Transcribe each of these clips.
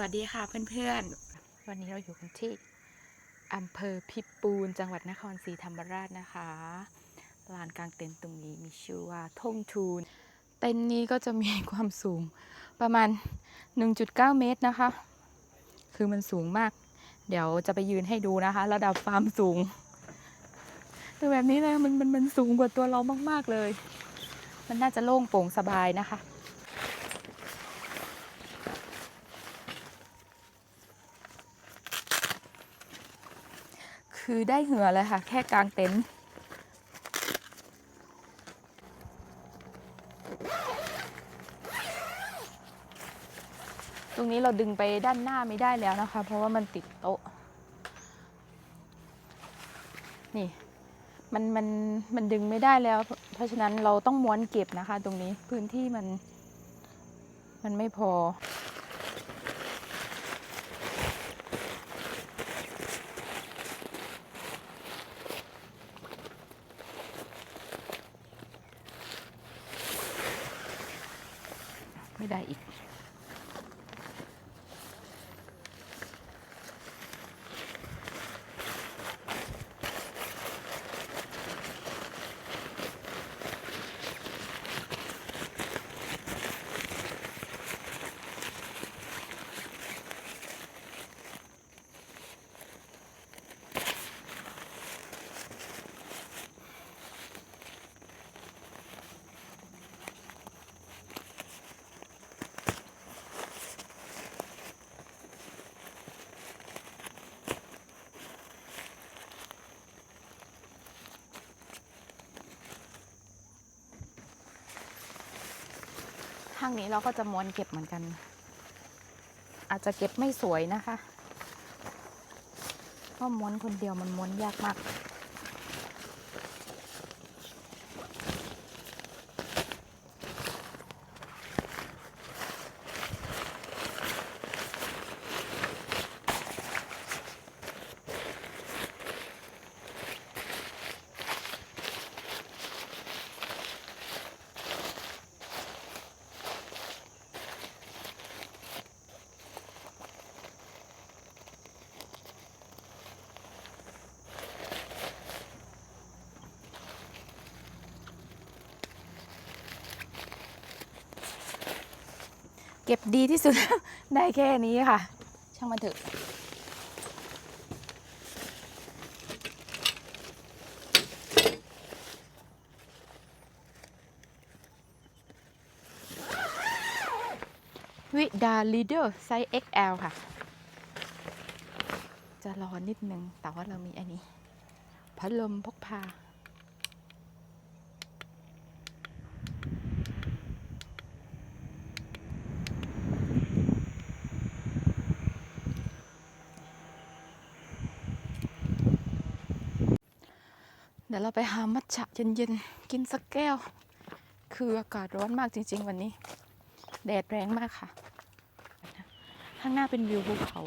สวัสดีค่ะเพื่อนๆ วันนี้เราอยู่กันที่อำเภอพิปูนจังหวัดนครศรีธรรมราชนะคะลานกลางเต็นท์ตรงนี้มีชื่อว่าทงทูน เต็นท์นี้ก็จะมีความสูงประมาณ 1.9 เมตรนะคะ คือมันสูงมาก เดี๋ยวจะไปยืนให้ดูนะคะ ระดับความสูงแต่แบบนี้เลยมันมันมันสูงกว่าตัวเรามาก ๆเลย มันน่าจะโล่งโปร่งสบายนะคะ คือได้เหงื่อเลยค่ะ แค่กลางเต็นท์ตรงนี้เราดึงไปด้านหน้าไม่ได้แล้วนะคะ เพราะว่ามันติดโต๊ะ นี่ มันมันมันดึงไม่ได้แล้ว เพราะฉะนั้นเราต้องม้วนเก็บนะคะ ตรงนี้พื้นที่มัน มันไม่พอ ได้อีก ข้างนี้เราก็จะม้วนเก็บเหมือนกัน อาจจะเก็บไม่สวยนะคะเพราะม้วนคนเดียวมันม้วนยากมาก เก็บดีที่สุด ได้แค่นี้ค่ะ ช่างมันเถอะวิดาลีเดอร์ไซส์ XL ค่ะ จะร้อนนิดนึง แต่ว่าเรามีอันนี้ พัดลมพกพา ดี๋ยวเราไปหามัทฉะเย็นๆ กินสักแก้ว คืออากาศร้อนมากจริง ๆ วันนี้ แดดแรงมากค่ะ ข้างหน้าเป็นวิวภูเขา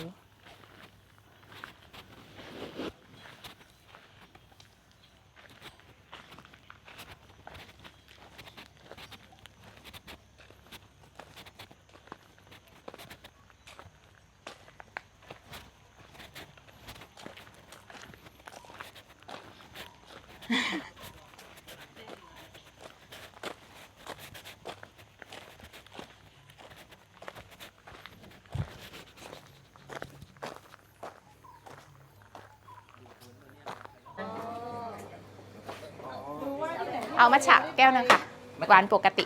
มัทฉะแก้วหนึงค่ะ หวานปกติ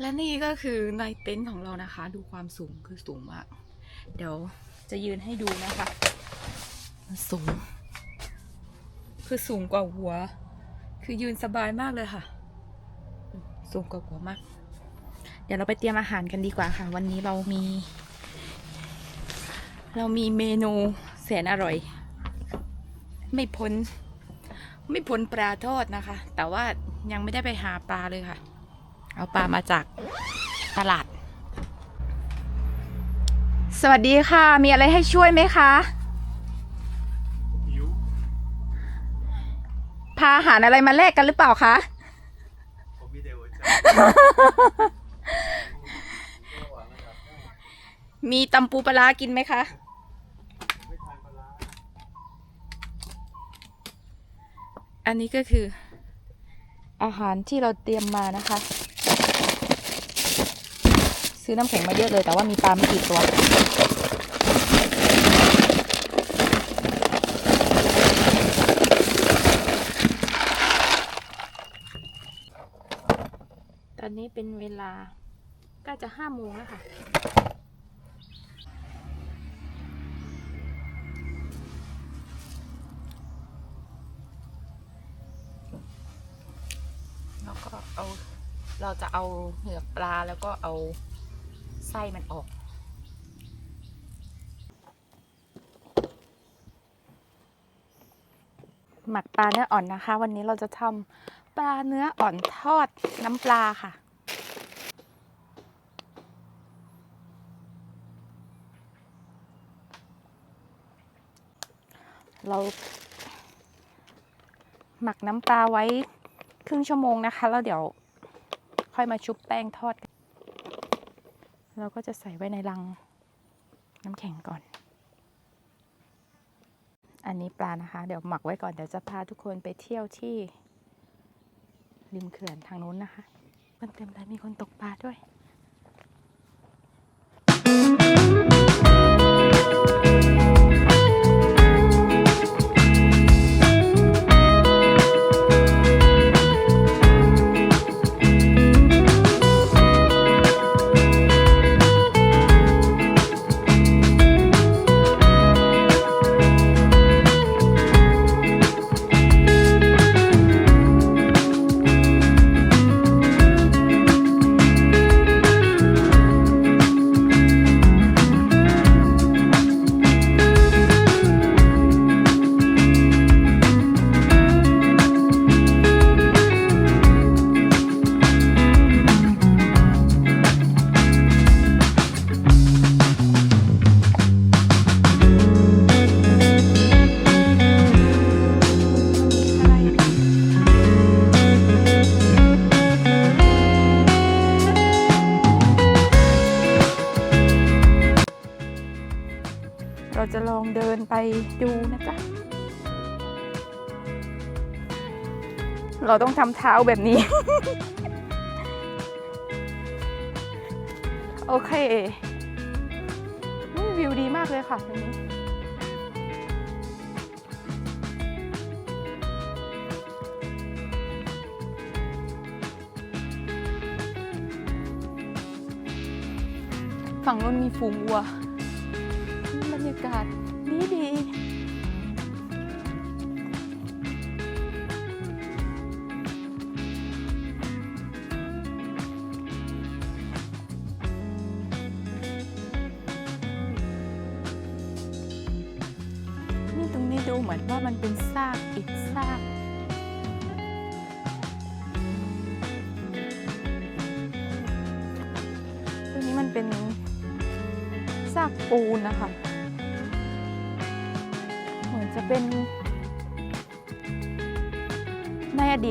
และนี่ก็คือในเต็นท์ของเรานะคะ ดูความสูงคือสูงมาก เดี๋ยวจะยืนให้ดูนะคะมันสูง คือสูงกว่าหัว คือยืนสบายมากเลยค่ะ สูงกว่าหัวมาก เดี๋ยวเราไปเตรียมอาหารกันดีกว่าค่ะ วันนี้เรามี เรามีเมนูแสนอร่อย ไม่พ้น ไม่พ้นปลาทอดนะคะ แต่ว่ายังไม่ได้ไปหาปลาเลยค่ะ เอาปลามาจากตลาด สวัสดีค่ะ มีอะไรให้ช่วยไหมคะ หิว พาอาหารอะไรมาแลกกันหรือเปล่าคะ ผมมีแต่หัวใจมีตำปูปลาร้ากินไหมคะ ไม่ทานปลาร้าอันนี้ก็คือ อาหารที่เราเตรียมมานะคะ ซื้อน้ำแข็งมาเยอะเลย แต่ว่ามีปลาไม่กี่ตัว อนนี้เป็นเวลาใกล้จะห้าโมงแล้วค่ะ แล้วก็เอาเราจะเอาเหงือกปลาแล้วก็เอาไส้มันออกหมักปลาเนื้ออ่อนนะคะ วันนี้เราจะทำ ปลาเนื้ออ่อนทอดน้ำปลาค่ะ เราหมักน้ำปลาไว้ครึ่งชั่วโมงนะคะ แล้วเดี๋ยวค่อยมาชุบแป้งทอดกันเราก็จะใส่ไว้ในรังน้ำแข็งก่อน อันนี้ปลานะคะ เดี๋ยวหมักไว้ก่อน เดี๋ยวจะพาทุกคนไปเที่ยวที่ ริมเขื่อนทางนู้นนะคะ มันเต็มเลยมีคนตกปลาด้วย เราต้องทำเท้าแบบนี้ โอเควิวดีมากเลยค่ะตรงนี้ฝั่งนู้นมีฝูงวัว บรรยากาศดีดี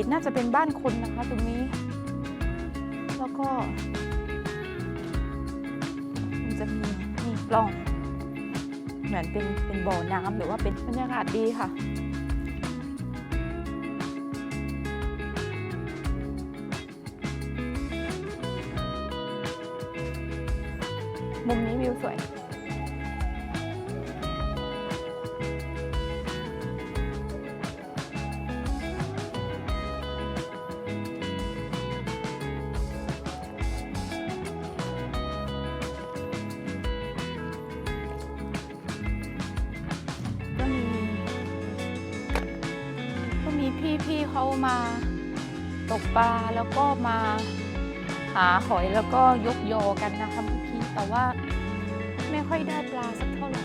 ดน่าจะเป็นบ้านคนนะคะตรงนี้ แล้วก็มันจะมีมีปล่อง เหมือนเป็นเป็นบ่อน้ำหรือว่าเป็นบรรยากาศดีค่ะ ก็ยกยอกันนะคะเมื่อกี้แต่ว่าไม่ค่อยได้ปลาสักเท่าไหร่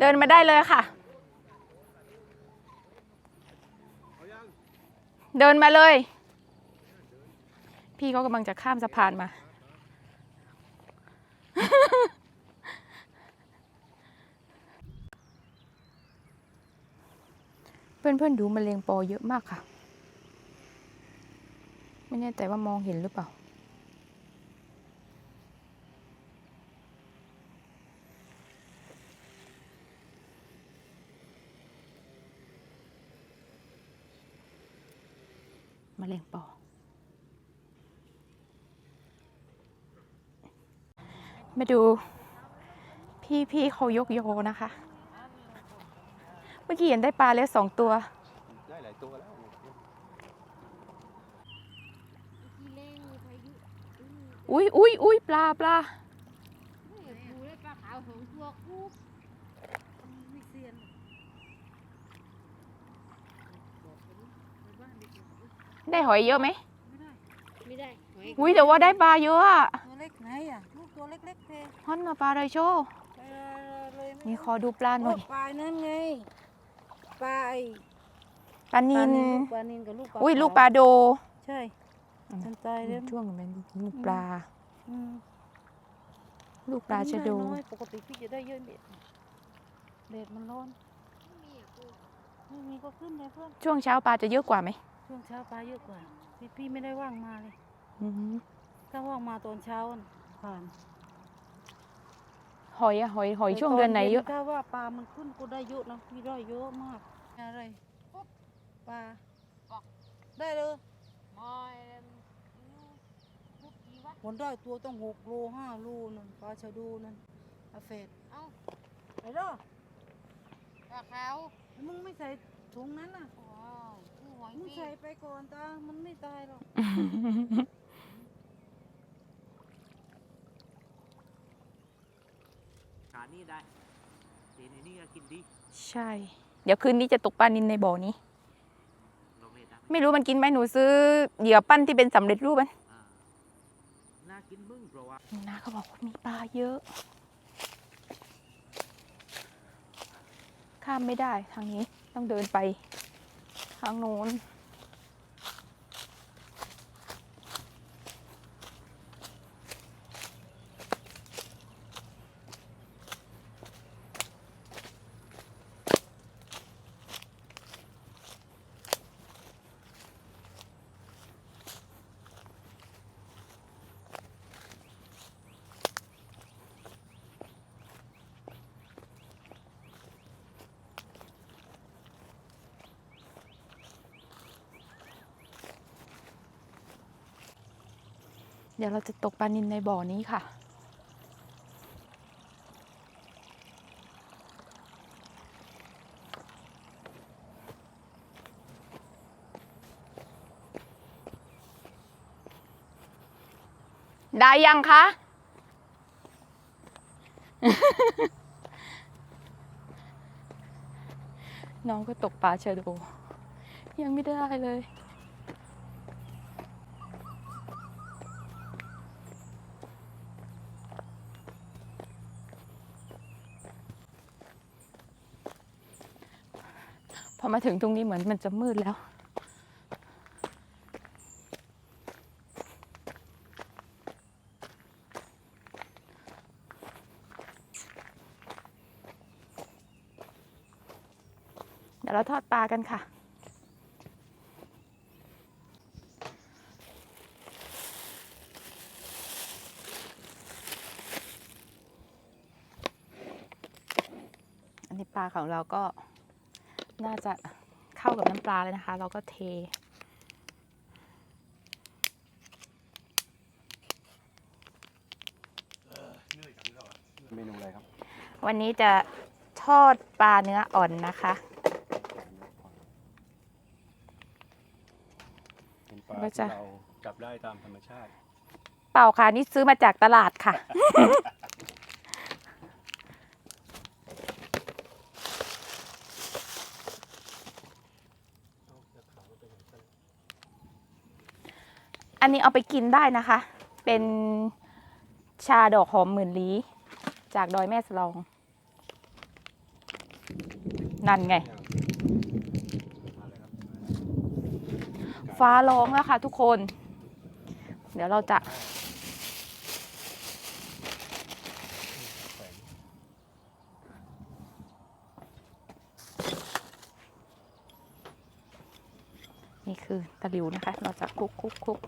เดินมาได้เลยค่ะ เดินมาเลย พี่เขากำลังจะข้ามสะพานมา พื่อนๆดูมะเร็งปอเยอะมากค่ะ ไม่แน่ใจว่ามองเห็นหรือเปล่า มะเร็งปอมาดูพี่พี่เขายกโยนะคะ เมื่อกี้เห็นได้ปลาแล้วสองตัว ได้หลายตัวแล้วอุ้ยอุ้ยอุ้ยปลาปลาปูได้ปลาขาวสองตัวกูไม่เซียนได้หอยเยอะไหมไม่ได้หอยอุ้ยแต่ว่าได้ปลาเยอะอะตัวเล็กไหนอะลูกตัวเล็กๆเทฮอนมาปลาไรโชว์ไปเลยไม่นี่ขอดูปลาหน่อยโปลานั่นไง ปลาไอ้ปลานิปลานนิลลูกปลานินกับลูกปลาอุ้ยขาวลูกปลาโด ใช่มันตายแล้วช่วงมันลูกปลาอืมลูกปลาชะโดน้อยๆปกติพี่จะได้เยอะเด็ดเด็ดมันร้อนไม่มีก็ขึ้นเลยเพื่อนช่วงเช้าปลาจะเยอะกว่าไหมช่วงเช้าปลาเยอะกว่าพี่พี่ไม่ได้ว่างมาเลยอืมถ้าว่างมาตอนเช้าน่ะผ่าน หอยอะหอยหอยแต่ช่วงตเดือนไหนเยอะถ้าว่าปลามันขึ้นก็ได้เยอะนะมีได้เยอะมากอะไรปุ๊บปลาได้เลยผลได้ตัวต้องหกโลห้าโลนั่นปลาชะดูนั่นอาเฟดเอ้าไปเด้อปลาขาวมึงไม่ใส่ถุงนั้นน่ะว้าวผู้หอยมึงปีใส่ไปก่อนตา มันไม่ตายหรอก ขา นี่ได้ตีในนี่ก็กินดีใช่ เดี๋ยวคืนนี้จะตกปลานินในบ่อนี้โรเมดนะไม่รู้มันกินไหมหนูซื้อเหยื่อปั้นที่เป็นสำเร็จรูปมันอ่าน่ากินมึงเพราะว่านาเขาบอกว่ามีปลาเยอะ ข้ามไม่ได้ทางนี้ต้องเดินไปทางโน้น เดี๋ยวเราจะตกปลานินในบ่อนี้ค่ะ ได้ยังคะ น้องก็ตกปลาเชโดยังไม่ได้เลย มาถึงตรงนี้เหมือนมันจะมืดแล้ว เดี๋ยวเราทอดปลากันค่ะอันนี้ปลาของเราก็ น่าจะเข้ากับน้ำปลาเลยนะคะ เราก็เท เมนูอะไรครับ วันนี้จะทอดปลาเนื้ออ่อนนะคะ เป็นปลาก็จะ ที่เราจับได้ตามธรรมชาติ เปล่าค่ะ นี่ซื้อมาจากตลาดค่ะ อันนี้เอาไปกินได้นะคะ เป็นชาดอกหอมหมื่นลี้ จากดอยแม่สลอง นั่นไง ฟ้าร้องแล้วค่ะทุกคน เดี๋ยวเราจะนี่คือตะหลิวนะคะ เราจะคุกคุกคลุก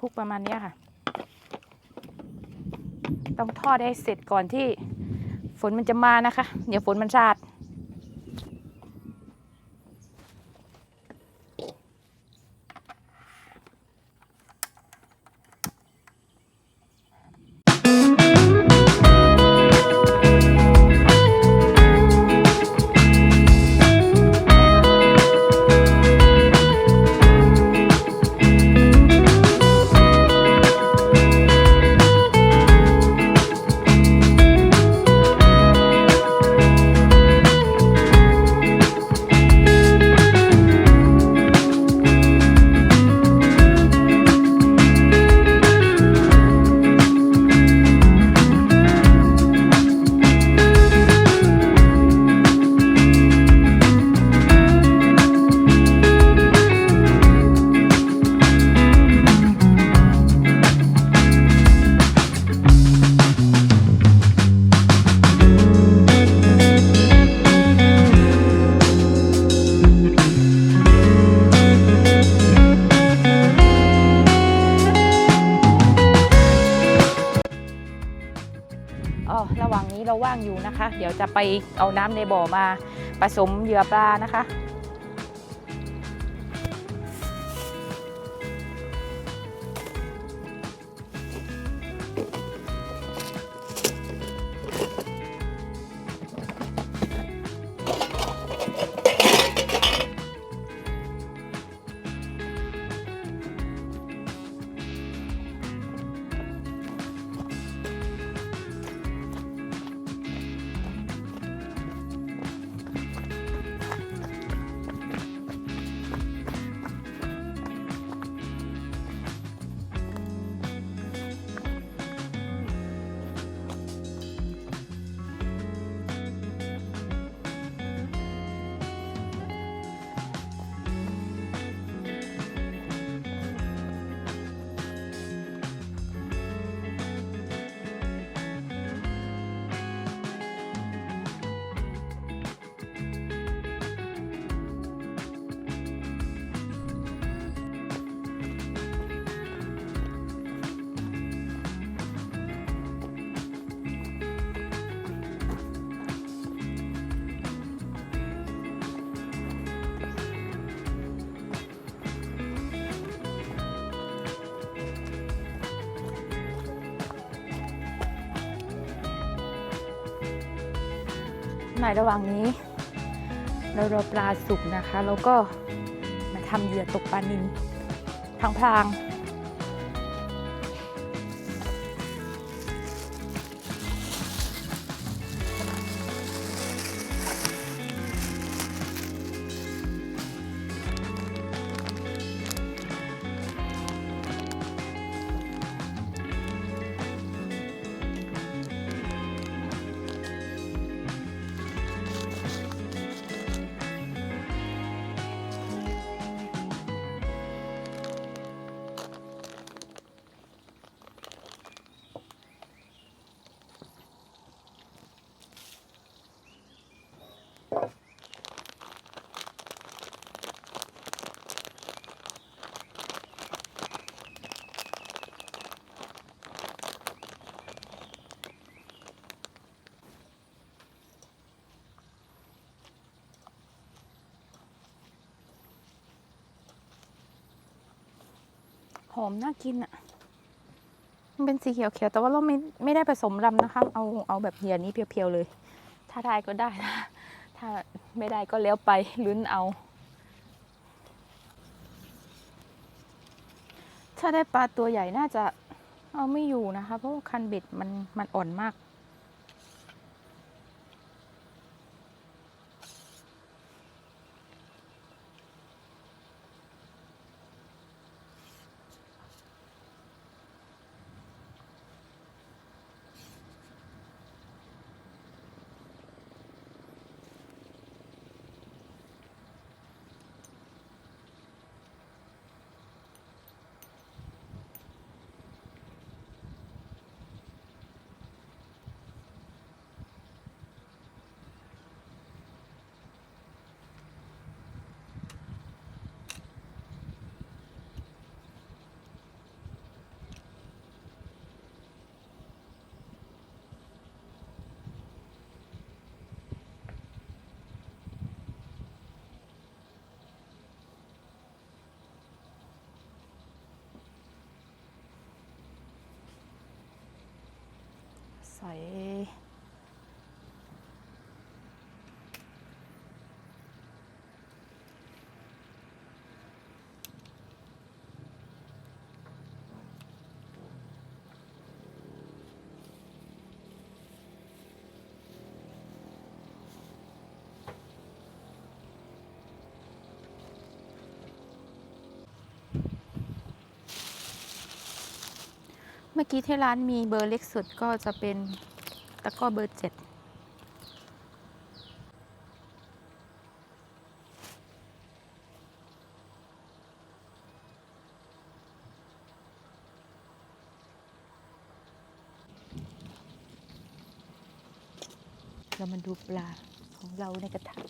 ลุกประมาณนี้ค่ะ ต้องทอดให้เสร็จก่อนที่ฝนมันจะมานะคะ เดี๋ยวฝนมันสาด เดี๋ยวจะไปเอาน้ำในบ่อมาผสมเหยื่อปลานะคะ ในระหว่างนี้ เรารอปลาสุกนะคะ แล้วก็มาทำเหยื่อตกปลานิลพลาง หอมน่ากินอะ่ะ มันเป็นสีเขียวๆแต่ว่าเราไม่ไม่ได้ผสมรำนะคะ เอาเอาแบบเหยื่ยนี้เพียวๆเลย ถ้าได้ก็ได้นะ ถ้าไม่ได้ก็แล้วไปลุ้นเอา ถ้าได้ปลาตัวใหญ่น่าจะเอาไม่อยู่นะคะ เพราะคันเบ็ดมันมันอ่อนมาก สอ เมื่อกี้ที่ร้านมีเบอร์เล็กสุดก็จะเป็นตะก้อเบอร์เจ็ดเรามาดูปลาของเราในกระถาง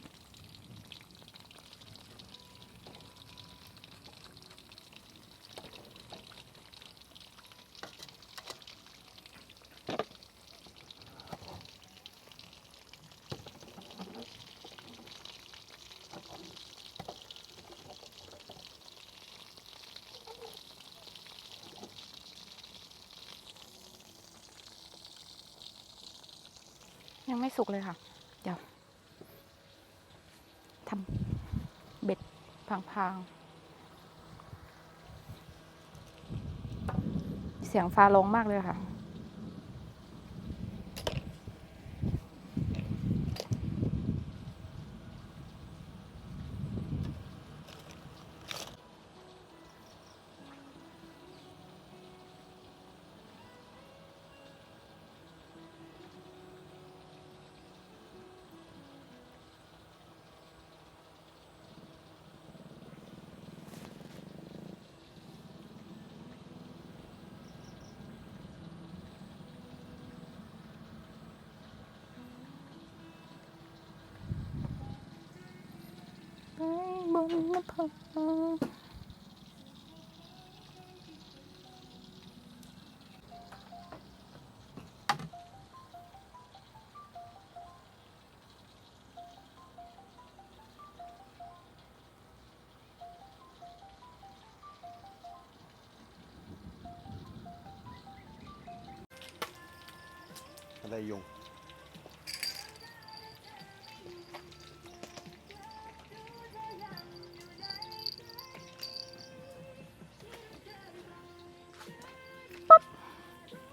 ยังไม่สุกเลยค่ะ เดี๋ยวทำเบ็ดพังๆ เสียงฟ้าลงมากเลยค่ะ บนนภา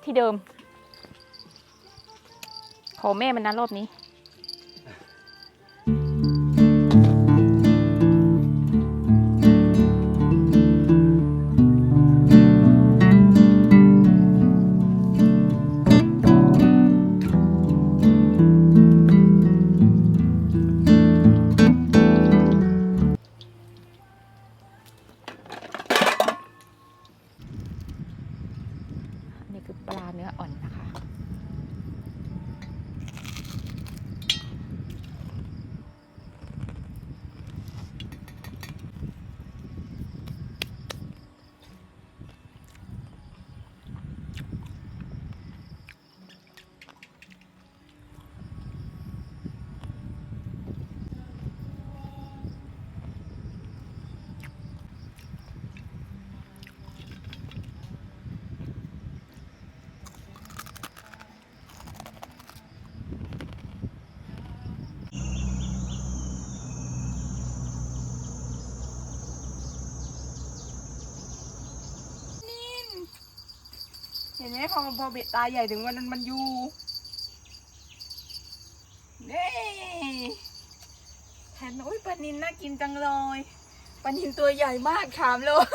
ที่เดิม ขอแม่มันนะรอบนี้างนี้พอพอเบ็ดตายใหญ่ถึงวันนั้นมันอยู่เน่เห็นอุ้ยปลานินน่ากินจังเลยปลานินตัวใหญ่มากถามเลย